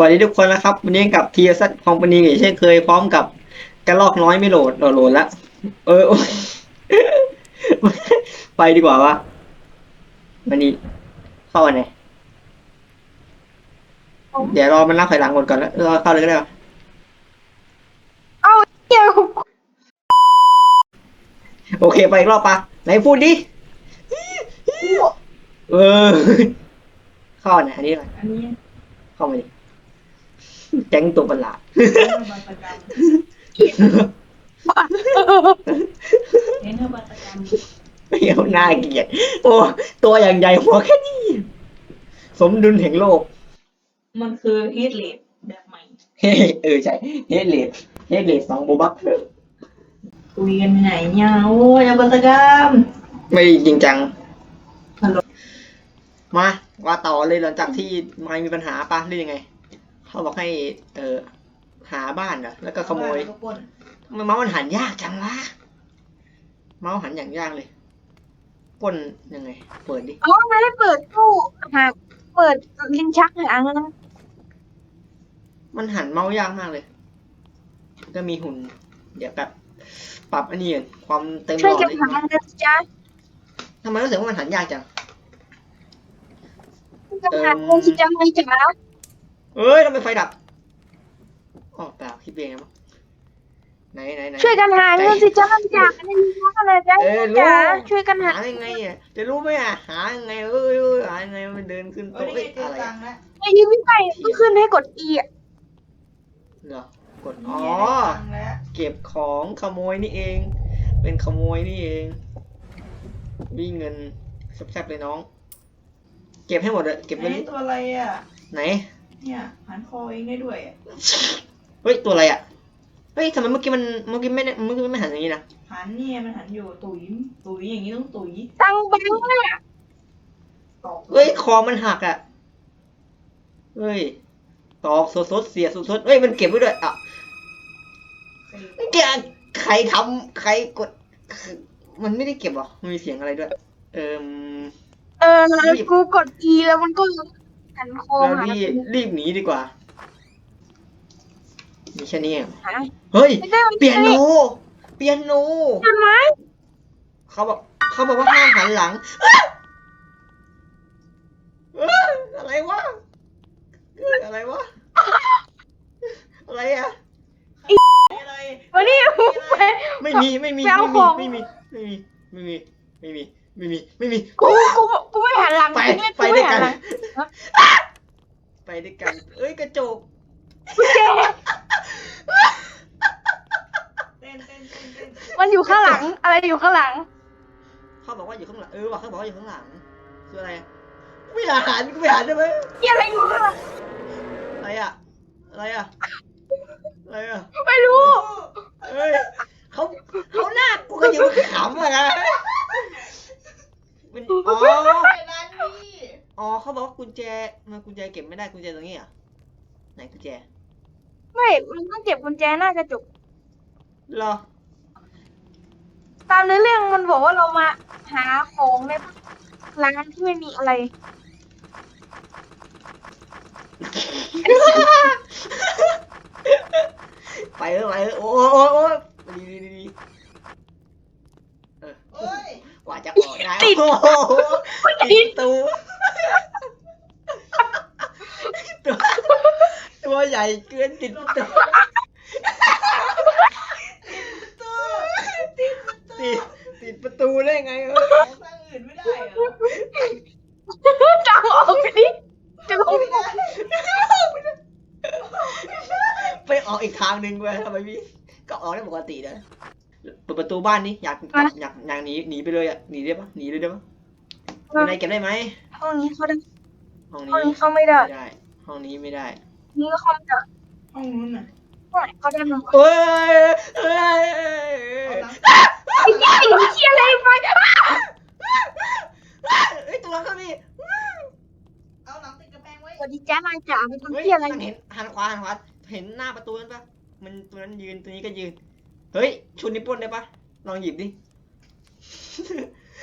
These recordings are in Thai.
สวัสดีทุกคนนะครับ วันนี้กับทีซั c o m p a n y อย่างเช่นเคยพร้อมกับกระลอกน้อยไม่โหลดโหลดโหลดแล้วเออ ไปดีกว่าวะวันนี้ เข้าวันไหนเดี๋ยวรอมันนับถอยหลังหมดก่อนแล้วรอเข้าเลยก็ได้วะเอาเดี๋ยวโอเคไปอีกรอบปะไหนพูดดิเออ เข้าอันไหนอันนี้หน่อยอันนี้เข้ามาดิ แก๊งตัวประหลาดบัตรประจำเน้นเธอบัตรประจเหี้ยวน่าเกลียด โอ้ ตัวอย่างใหญ่หัวแค่นี้ สมดุลแห่งโลกำมันคือฮีทเลดแบบใหม่เฮ้เออใช่ เฮดเลดเฮดเลดสองโบบักคุยกันไหนเนี่ยโอ้ยบัตรกรรมไม่จริงจังฮัลโหลมา ว่าต่อเลยหลังจากที่ไมค์มีปัญหาปะหรือยังไง เขาบอกให้ เออหาบ้านเหรอแล้วก็ขโมยทุกคนทำไมเมาส์มันหันยากจังวะเมาส์หันอย่างยากเลยปล้นยังไง เปิดดิเอาไม่ได้เปิดตู้หากเปิดลิ้นชักหางนะมันหันเมาส์ยากมากเลย ก็มีหุ่น เดี๋ยวแบบปรับอันนี้ก่อนความเต็มหลช่วยอดกันเลยหานะจ๊ะทำไมรู้สึกว่ามันหันยากจัง ช่วยกันหาเงินสิจ๊ะไม่จ๋า เอ้ยทำไมไฟดับอ๋อเปล่าคิดเองนะมั้งไหนไหนไหนช่วยกันหาเงินสิจ๊ะไม่จ๋าไม่ได้ยินว่าอะไรจ๊ะเออรู้จ๋าช่วยกันหาหายังไงอะจะรู้ไหมอะหายังไงเอ้ยเอ้ยหายังไงมันเดินขึ้นเอ้ยโต๊ะนี่เอ้ยไงเจออะไรตัอะงค์แล้วไอ้ยืนไม่ไปก็ขึ้นให้กด E อะเหรอกดนี่อ๋อไงได้ตังค์แล้วเก็บของขโมยนี่เอง เป็นขโมยนี่เองวิ่งเงินแซ่บๆเลยน้อง เก็บให้หมดเลยเก็บไว้ไอ้ตัวอะไรอะไหน เนี่ยหันคอเองได้ด้วยอะเฮ้ยตัวอะไรอะ เฮ้ยทำไมเมื่อกี้มันเมื่อกี้ไม่ได้เมื่อกี้ไม่หันอย่างนี้นะหันเนี่ยมันหันอยู่ตุ๋ยตุ๋ยอย่างนี้ต้องตุ๋ยตังค์แบงค์อะตอกเฮ้ยคอมันหักอะ เฮ้ยตอกสดสดๆเสียสดสดๆเฮ้ยมันเก็บไว้ด้วยอะแกใครทำใครกด มันไม่ได้เก็บหรอมันมีเสียงอะไรด้วย เอิมเออกูกด E แล้วมันก็ หันคอเราหารีบรีบหนีดีกว่า มีแค่นี้เองหาเฮ้ย ไม่ได้เปียโน เปียโนทำไมเขาบอกเขาบอกว่าห้ามหันหลังอ๊ะเอ้ยอะไรวะเอ้ยอะไรวะ อะไรอะอะไร วันนี้ไป ไม่มีไม่มีไปเอาไม่ขมีองไม่มีไม่มีไม่มีไม่มีไม่มีไม่มีกูกูกูไม่หันหลังไปกูไปไม่ด้วยหักันหลัง ไปด้วยกัน เอ้ยกระจกกูเจ๊เต้นเต้นเต้นเต้นมันอยู่ข้างหลัง อะไรอยู่ข้างหลัง เขาบอกว่าอยู่ข้างหลัง เออว่ะเขาบอกว่าอยู่ข้างหลัง คืออะไรกูไม่อยากหันกูไม่หันได้ไหมเหี้ยอะไรอยู่ข้างหลังอะไรอะอะไรอะอะไรอะไม่รู้เฮ้ยเขาเขาหน้ากูก็อยู่ขำอะนะมันอ๋อไปร้านนี่ อ๋อเขาบอกว่ากุญแจมันกุญแจเก็บไม่ได้กุญแจตรงนี้เหรอะไหนกุญแจไม่ มันต้องเก็บกุญแจหน้ากระจก เหรอตามเนื้อเรื่องมันบอกว่าเรามาหาของในร้านที่ไม่มีอะไร ไปเออไปเออโอ้โอ้โอ้ดีดีดีดีเออเอ้ยกว่าจะออกได้ติด โอ้โหติดตัวตัว ตัวใหญ่เกินติดตัวตู้ติดประตูติดติดประตูได้ไงเออของทางอื่นไม่ได้เหรอจังออกไปดิจะลงไม่ได้ไปออกอีกทางหนึ่งเว้ยทำไมพี่ก็ออกได้ปกตินะเปิดประตูบ้านนี่อยากอยากอยากอยากหนีหนีไปเลยอะหนีได้ปะหนีเลยได้ปะมีอะไรเก็บได้ไหมห้องนี้เขาได้ห้องห้องนี้นี้เขาไม่ได้ไม่ได้ ห้องนี้ไม่ได้ นี่ก็เขาไม่ได้ห้องนู้นน่ะห้องไหนเขาได้มั้งเอ้ยเอ้ยเอาหลังไอ้เหี้ยไอ้เหี้ยอะไรไปเอ้ยตัวเราก็มีเอาหลังติดกระแพงไว้สวัสดีจ้านายจ๋าเป็นคนเฮ้ยเหี้ยอะไรมันเห็นหันขวาหันขวาเห็นหน้าประตูนั้นปะมันตัวนั้นยืนตัวนี้ก็ยืน เฮ้ยชุดนี้ปล้นได้ปะลองหยิบดิ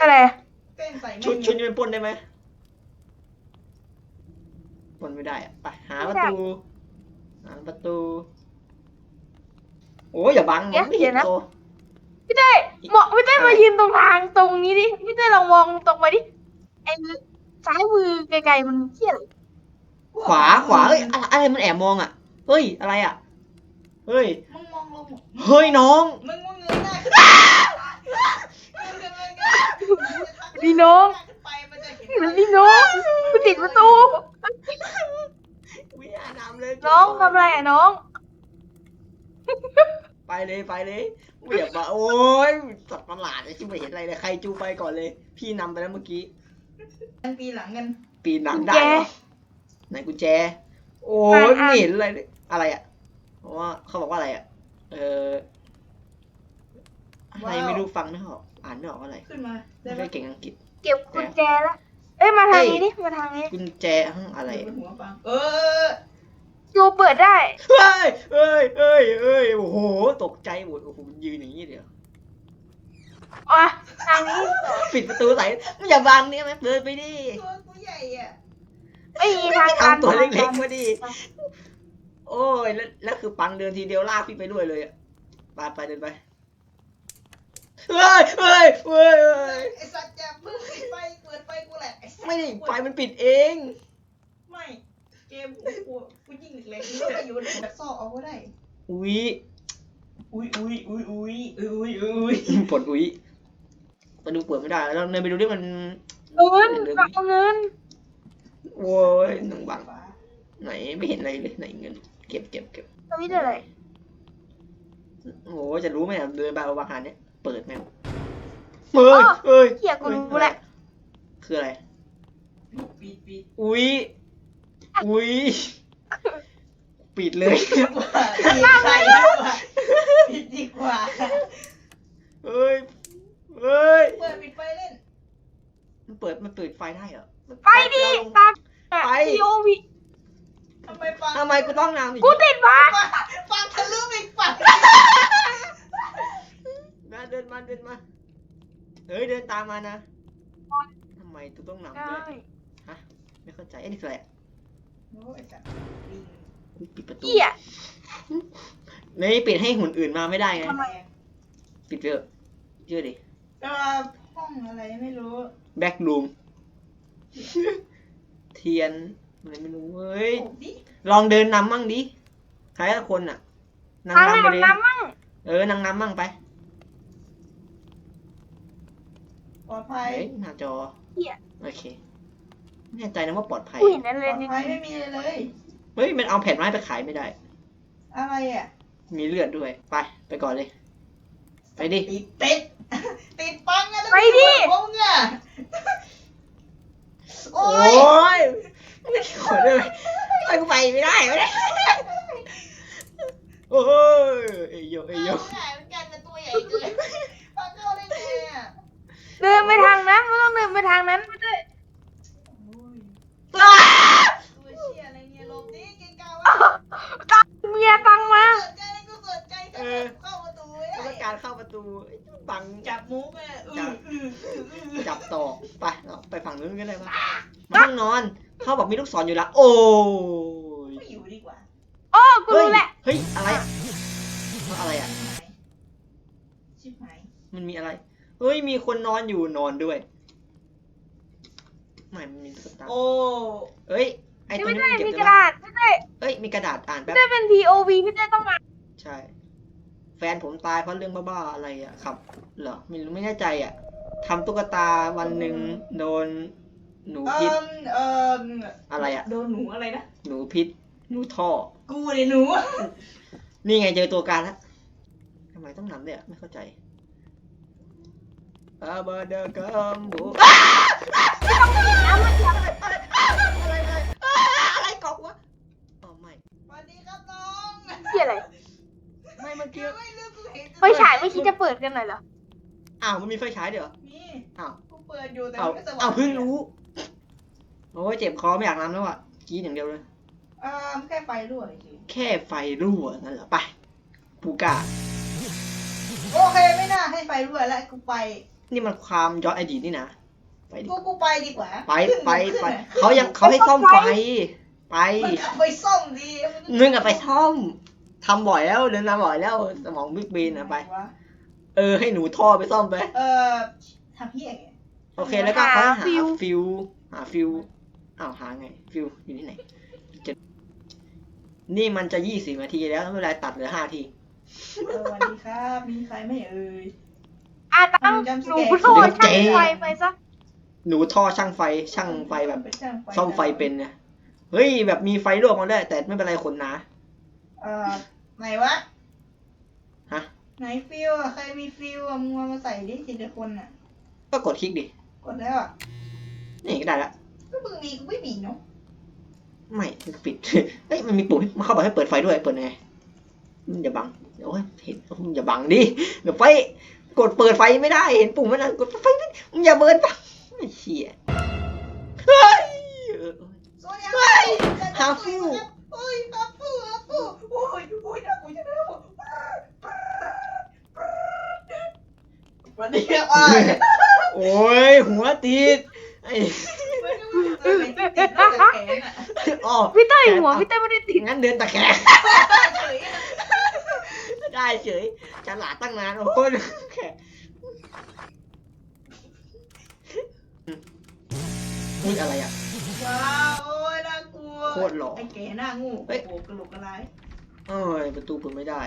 อะไรเต้นใส่ไม่ชุดหชุยุดดนี้มันปล้นได้ไหม ปล้นไม่ได้อะไปหาประตู หาประตู โอ้ยอย่าบังเดี๋ยวไม่เห็นเดี๋ยวนะ ตัวพี่เต้มองพี่เต้มายืนตรงทางตรงนี้ดิพี่เต้ลองมองตรงไปดิไอ้ซ้ายมือไกลๆมันเที่ยอะไรขวาขวาเอ้ยอะไรอะไรมันแอบมองอะเฮ้ยอะไรอะเฮ้ยมึงมองลงเฮ้ยน้องมึงมึงเงยหน้าขึ้นมึงเงยหน้าพี่น้องขึ้นไปมันจะเห็นเหมือนพี่น้องกูติดประตูวิญญาณ นำเลยน้องทำอะไรอะน้อง ไปเลยไปเลยไม่อยากมาโอ้ยสัตว์ประหลาดเลยที่ไม่เห็นอะไรเลยใครจูไปก่อนเลย พี่นำไปแล้วเมื่อกี้กันปีหลังกันปีนหนังได้เหรอไหนกุญแจ โอ้ยอะไม่เห็นอะไรเลยอะไรอะเพราะว่าเขาบอกว่าอะไรอะ เอออะไรไม่รู้ฟังไม่ออกอ่านไม่ออกว่าอะไรขึ้นมาได้ไม่ไหมได้เก่งอังกฤษ เก็บกุญแจแล้วเอ้ยมาทางนี้ดิมาทางนี้ กุญแจห้องอะไรบอะนหัวปังเออ ดูเปิดได้ เฮ้ยเอ้ยเอ้ยเอ้ยโอ้โห ตกใจหมด โอ้โหมันยืนอย่างนี้เดียวอะทางนี้ปิดประตูใส่ไม่อย่าบังเนี่ยแม่เปิดไปดิตัวกูใหญ่อะไม่มีทางการทำตัวเล็กๆมาดิ โอ้ย แล้วแล้วคือปังเดินทีเดียวลากพี่ไปด้วยเลยอะไปไปเดินไป เฮ้ยเฮ้ยเฮ้ยเฮ้ยไอ้สัตว์จะเพิ่งปิดไฟเปิดไฟกูแหละอ้สัตว์ไม่ได้ไฟมันปิดเอง ไม่เก มกูกลัวกูยิงเหล็กๆนี่ก็อยู่ในแบบซอกเอาก็ได้อุ้ยอุ้ยอุ้ยอุ้ยอุ้ยอุ้ยอุ้ยปวดอุ้ยมาดูเปิดไม่ได้แล้วเดินไปดูดิมันเงินฝากเงินโว้ยหนังบังไหนไม่เห็นอะไรเลยไหนเงิน เก็บเก็บเก็บทวิตอะไรโอ้จะรู้ไหมอะเดินไปเอาอาหารเนี้ยเปิดแมวเฮ้ยเฮ้ยเหี้ยกูรู้แหละคืออะไรปิดปิดอุ้ย อุ้ยปิดเลยปิดไฟดีกว่าปิดดีกว่าเฮ้ยเฮ้ยเปิดปิดไฟเล่น มันเปิดมันเปิดไฟได้เหรอไปดิตามไปพีโอวีทำไมฟังทำไมกูต้องนำอีกกูติดบ้านฟังทะลุอีกฝั่งมาเดินมาเดินมาเฮ้ยเดินตามมานะทำไมกูต้องนำได้ด้วยฮะไม่เข้าใจไอ้นี่คืออะไรอะ โอ้ยสัตว์ลิงอุ๊ยปิดประตูเหี้ยไม่ปิดให้หุ่นอื่นมาไม่ได้ไง ทำไมปิดเถอะเชื่อดิก็ห้องอะไรไม่รู้ แบ็กรูม เทียนอะไรไม่รู้เว้ยโอ้ดิลองเดินนำมั่งดิใครละคนอะนางทางนำไปอาบเลยน้ำมั่งเออนางนำมั่งไปปลอดภัยเฮ้ยหน้าจอเหี้ยโอเค แน่ใจนะว่าปลอดภัย กูเห็นอะไรปลอดในภัยไม่มีเลยเลย เฮ้ย มันเอาแผ่นไม้ไปขายไม่ได้ อะไรอะมีเลือดด้วย ไป ไปก่อนเลย ไปดิ ติดติดติดปังอะแล้วไปดิพวกอะโอ้โอ้ยยไม่ขอได้ไหมไปกูไปไม่ได้ไม่ได้โอ้ยเอยโยเอยโยเอาได้เหมือนกันแต่ตัวใหญ่เกินปังเข้าได้ไงอะเดินไปทางนั้นไม่ต้องเดินไปทางนั้นไม่ได้ โอ้ย อ้า ตัวเชี่ยอะไรเนี่ยหลบดิเก่งกาวะ เมียตังมา เกิดใจกูเกิดใจแค่เข้าประตูไม่ ต้อง ได้ การเข้าประตูบัง จับมุกอะอืออืออืออือ จับต่อไปเอาไปฝั่ งนู้นก็ได้ปะมาห้องนอน เขาบอกมีลูกศรอยู่แล้วโอ้ยไม่อยู่ดีกว่าโอ้กูเฮ้ยรู้แหละ เฮ้ย อะไรอะอะไรอะชิบหายมันมีอะไร เฮ้ย มีคนนอนอยู่นอนด้วย ไม่มันมีตุ๊กตาโอ้เฮ้ย ไอตัวไม่นี้ได้มันเก็บมีกได้ระปะดาษไม่ได้เอ้ย มีกระดาษอ่านไม่แป๊บ ได้เป็น POV พี่เต้ต้องมาใช่ แฟนผมตายเพราะเรื่องบ้าๆอะไรอะครับ เหรอไม่รู้ไม่แน่ใจอะ ทำตุ๊กตาวันหนึ่งโดนหนูเอ่พิษมเอ่มอะไรอะโดนหนูอะไรนะ หนูพิษ หนูท่อ กูเลยหนู นี่ไงเจอตัวการแล้วทำไมต้องนำด้วยอะไม่เข้าใจอาบาดากัมบุอะไรอะไรอะไรกอกวะอ๋อไม่ สวัสดีครับน้องเหี้ยอะไร ไม่เมื่อกี้ ไม่เลือกกูเห็นไฟฉายไม่คิดจะเปิดกันหน่อยเหรอ อ้าวมันมีไฟฉายเดี๋ยวนี่ อ้าวกูเปิดอยู่แต่อ้าวไม่สว่างอ้าวเพิ่งรู้ โอ้ยเจ็บคอไม่อยากนำแล้วอะกรีดอย่างเดียวเลย อ่าแค่ไฟรั่วเฉยแค่ไฟรั่วนั่นเหรอไปปูกาโอเคไม่น่าให้ไฟรั่วแล้วกูไป นี่มันความย้อนอดีตนี่นะ ไปดิ กูกูไปดีกว่าไปขึ้นไปขึ้นไปอะเขายังเขาให้ซ่อมไฟ ไปมันขับไปซ่อมดีมึงอะไปท่อมทำบ่อยแล้วเดินมาบ่อยแล้ว สมองบิ๊กบีนอะไป วะเออให้หนูท่อไปซ่อมไป เออ ทำเพี้ยไงโอเคแล้วก็ค่อยหาหาฟิว ฟิวหาฟิวอ้าวหาไง ฟิวอยู่ที่ไหนจะนี่มันจะยี่สิบนาทีแล้วไม่เป็นไรตัดเหลือห้าทีเออสวัสดีครับ มีใครไหม่เอ่ย อะตั้งจำสหนูแกนโทษช่างไฟไปซะหนูท่อช่างไฟช่างไฟแบบเป็นช่างไฟซ่อมไฟเป็นเนี่ยเฮ้ยแบบมีไฟลวกมาได้วยแต่ไม่เป็นไรคนหนาเออไหนวะฮะไหนฟิวอะใครมีฟิวอะมึงเอามาใส่ดิทีละคนอะ ก็กดคลิกดิ กดแล้วอะนี่ก็ได้ละก็มึงมีกูไม่มีเนาะไม่ปิด เอ้ยมันมีปุ่มให้มันเข้าบอกให้เปิดไฟด้วยเปิดไงอืมอย่าบังเดี๋ยวเห็นอืมอย่าบังดิเดี๋ยวไฟกดเปิดไฟไม่ได้เห็นปุ่มมันนะกดไฟไม่มึงอย่าเบิร์นบังไอ้เชี่ยเฮ้ยเออโซเดียมเฮ้ยหาฟิวเฮ้ยหาฟิวหาฟิวโอ้ยโอ้ยน่ากลัวจังเลยวันนี้อ้ายโอ้ยหัวติดไอ้ไม่รู้จะเป็นติดติดกับแขนอะอ๋อพี่เต้ยหัวพี่เต้ยไม่ได้ติดงั้นเดินตะแคงเฉยอะได้เฉยฉลาดตั้งนานโอ้ยแค่อุ้ยอะไรอะ ว้าวโอ้ยน่ากลัวโคตรหล่อไอ้แก่หน้างูเฮ้ย โอ้โหกระโหลกกระไรเอ้ยประตูเปิดไม่ได้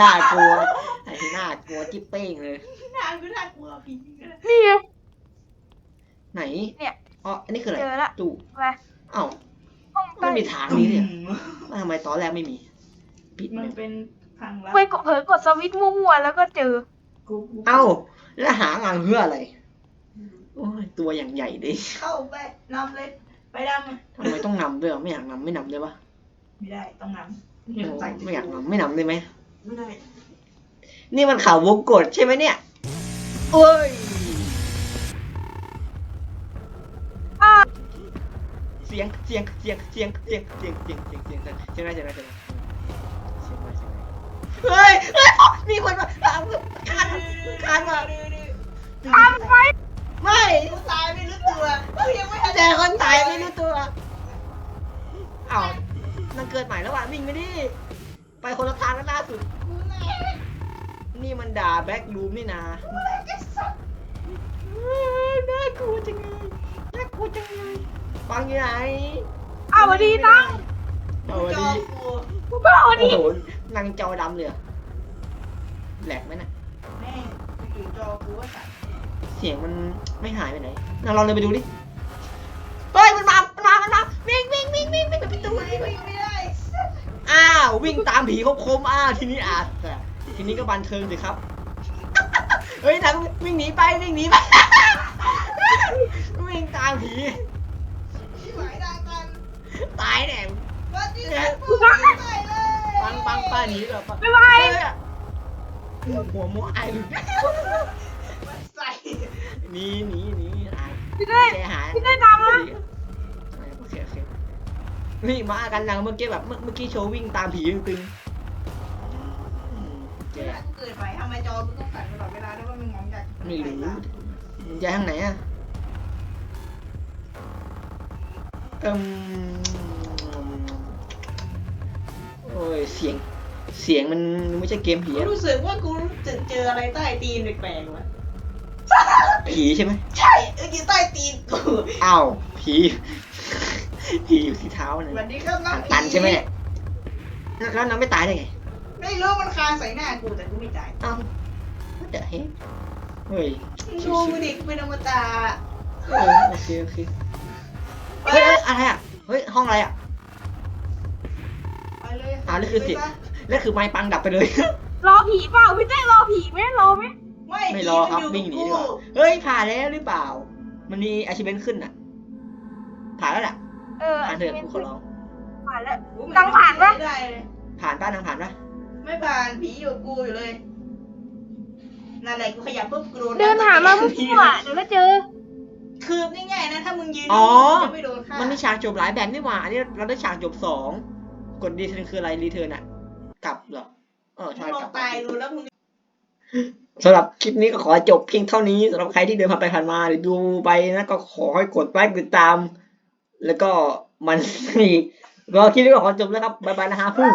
น่ากลัวไอ้น่ากลัวจิ๊บเป้งเลย หน้าคือน่ากลัวผีก็ได้นี่ไง ไหนเนี่ย อ๋ออันนี้คืออะไรเจอละตู้ไปเอ้าห้องไม่ใต้มีทางนี้เลยว่าทำไมตอนแรกไม่มีปิดมันเลยเป็นทางลับไปกดเผลอกดสวิตช์มั่วๆแล้วก็เจอ กูกูเอ้า แล้วหางานเพื่ออะไรโอ้ยตัวอย่างใหญ่ดิเข้าไปนำเลย ไปดำทำไมต้องนำด้วยวะไม่อยากนำไม่นำได้ปะไม่ได้ต้องนำโอ้ไม่อยากนำไม่นำได้ไหม ไม่ได้ นี่มันข่าววงกดใช่ไหมเนี่ยโอ้ยอ่าเสียงเสียง เสียง เสียง เสียง เสียง เสียง เสียง เสียง เสียง เสียงอะไรเสียงอะไรเสียงอะไรเสียงอะไรเสียงอะไรเฮ้ย เฮ้ย มีคนมาคานคานมาทำไฟไม่กูตายไม่รู้ตัวเฮ้ยยังไม่ทันแต่คนตายไม่รู้ตัวอ้าวมันเกิดใหม่แล้วว่ะวิ่งไปดิ ไปคนละทางกันล่าสุดกูแม่นี่มันด่าแบ็กรูมนี่นากูแม่จะสับเอ้ยน่ากลัวจังเลยน่ากลัวจังเลยฟังอยู่ไหนอ้าวสวัสดีตั้งเอาวันจอนี้กูกูก็สวัสโอ้ดีโหนั่งจอดำเลยเหรอแหลกไหมน่ะแม่ไปอยู่จอกูว่าสัตว์เสียงมันไม่หายไปไหนเราลองเลยไปดูดิ ววิ่งตามผีคคมๆอ้าวทีนี้อะแต่ทีนี้ก็บันเทิงสิครับ เฮ้ยนะวิ่งหนีไปวิ่งหนีไปวิ่งตามผีที่หมายได้กันตายแน่ว่าที่ไหนกูไม่ได้เลยปังปังป้าหนีเหรอปังบ๊ายบายเฮ้อะหัวมัวไอายหลุดมันใส่หนีหนีหนีอายพี่เต้ยใจหายพี่เต้ยนำนะโอเคโอเค นี่มากันยังเมื่อกี้แบบเมื่อเมื่อกี้โชว์วิ่งตามผีตึงๆอืมเจ๊เวลากูเกิดไปทำไมจอกูต้องสั่นตลอดเวลาด้วยว่ามันงงจากไม่รู้มันจะทางไหนอะเอืมโอ้ยเสียงเสียงมันไม่ใช่เกมผีกูอะรู้สึกว่ากูจะเจออะไรใต้ตีนแปลกๆวะผีใช่ไหมใช่เอออยู่ใต้ตีนกูอ้าวผี ผีอยู่ที่เท้าสเนี่ยวัสดีครับน้องผีตันใช่ไหมเนี่ยแล้วแล้วน้องไม่ตายได้ไงไม่รู้มันคางใส่หน้ากูแต่กูไม่จ่ายเอ้าเดี๋ยวเฮ้ยเฮ้ยมึงดูกูดิกูเป็นอมตะเออโอเคโอเคเฮ้ยเอ้ยอะไรอะเฮ้ยห้องอะไรอะ ไปเลยอ่านี่คือเสียงแล้วคือไม้ปังดับไปเลย รอผีเปล่าพี่เต้ยรอผีไหมรอไหมไม่ไม่รอครับวิ่งหนีดีกว่าเฮ้ยผ่านแล้วหรือเปล่า มันมีอาชีพขึ้นอะผ่านแล้วแหละ เออผ่านเถอะเป็นกูขอร้อง ผ่านานแล้วโอ้ยตังผ่านปะ ไม่ได้เลยผ่านป้าทางผ่านปะไม่ผ่านผีอยู่กูอยู่เลยนั่นแหละกูขยับปุ๊บกูโดนเดินหามามั่วเดี๋ยวก็เจอ คือง่ายๆนะถ้ามึงยืนอ๋อจะไม่โดนฆ่ามันมีฉากจบหลายแบบนี่หว่า อันนี้เราได้ฉากจบสองกดรีเทิร์นคืออะไรรีเทิร์นอะกลับเหรอ เออมึใช่งลกอลังบ ตายดูแล้วมึงสำหรับคลิปนี้ก็ขอจบเพียงเท่านี้สำหรับใครที่เดินผ่านไปผ่านมาหรือดูไปนะก็ขอให้กดไลค์กดติดตาม แล้วก็มันมีก็คลิปนี้ก็ขอจบแล้วครับ บ๊ายบายนะฮะผู้